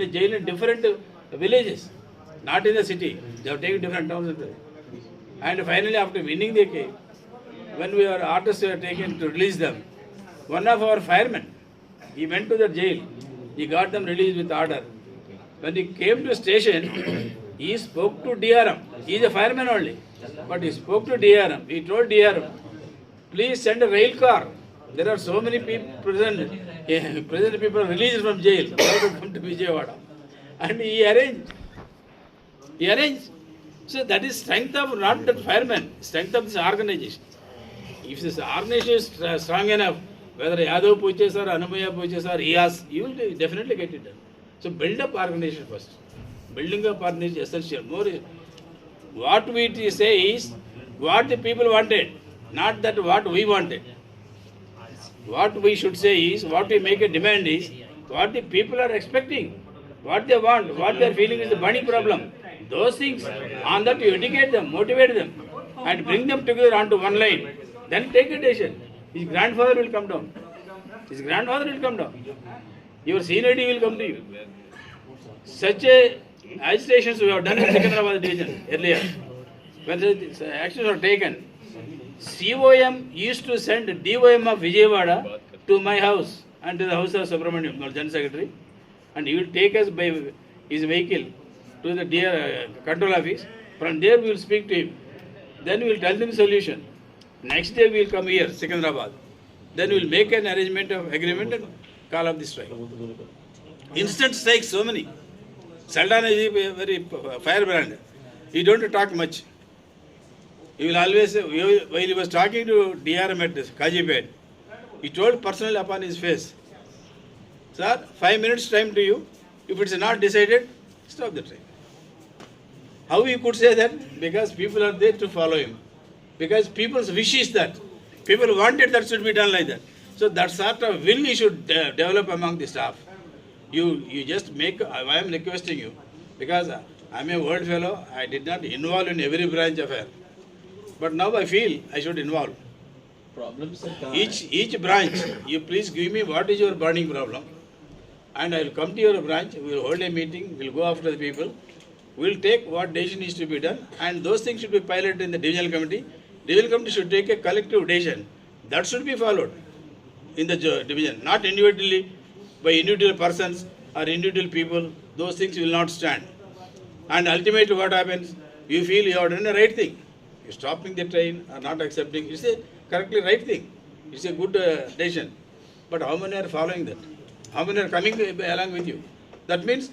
a jail in different villages, not in the city. They have taken different towns. and finally, after winning the case, when we were orders were taken to release them, one of our firemen, he went to the jail. He got them released with order. When he came to station, he spoke to DRM. He is a fireman only, but he spoke to DRM. He told DRM, please send a rail car. There are so many people present, eh, present people released from jail. They to come to Vijayawada. And he arranged. He arranged. So that is strength of not that fireman, strength of this organization. If this organization is strong enough, whether Yadav Puches or Anumaya Puches or he you will definitely get it done. So build up organization first. Building up organization is essential. More, what we say is what the people wanted, not that what we wanted. What we should say is, what we make a demand is, what the people are expecting, what they want, what they are feeling is the burning problem. Those things, on that you educate them, motivate them, and bring them together onto one line. Then take a decision. His grandfather will come down. His grandfather will come down. Your seniority will come to you. Such a agitations we have done in Secunderabad division earlier. When the actions are taken, COM used to send DOM of Vijayawada to my house and to the house of Subramaniam, our General Secretary, and he will take us by his vehicle to the dear uh, control office. From there we will speak to him. Then we will tell them solution. Next day we will come here, Secunderabad. Then we will make an arrangement of agreement and call up the strike. Instant strikes, so many. Saldana is a very firebrand. He. He will always, while he was talking to DRM at Kajipet, he told personally upon his face, Sir, five minutes time to you. If it's not decided, stop the train. How he could say that? Because people are there to follow him. Because people's wish is that. People wanted that should be done like that. So that sort of will you should de- develop among the staff. You, you just make, I am requesting you, because uh, I am a world fellow, I did not involve in every branch affair. But now I feel I should involve. Problems. Each, each branch, you please give me what is your burning problem. And I will come to your branch, we will hold a meeting, we will go after the people. We will take what decision needs to be done and those things should be piloted in the divisional committee. Divisional committee should take a collective decision. That should be followed in the division, not individually by individual persons or individual people. Those things will not stand. And ultimately what happens, you feel you have done the right thing. Stopping the train or not accepting, it's a correctly right thing. It's a good uh, decision. But how many are following that? How many are coming along with you? That means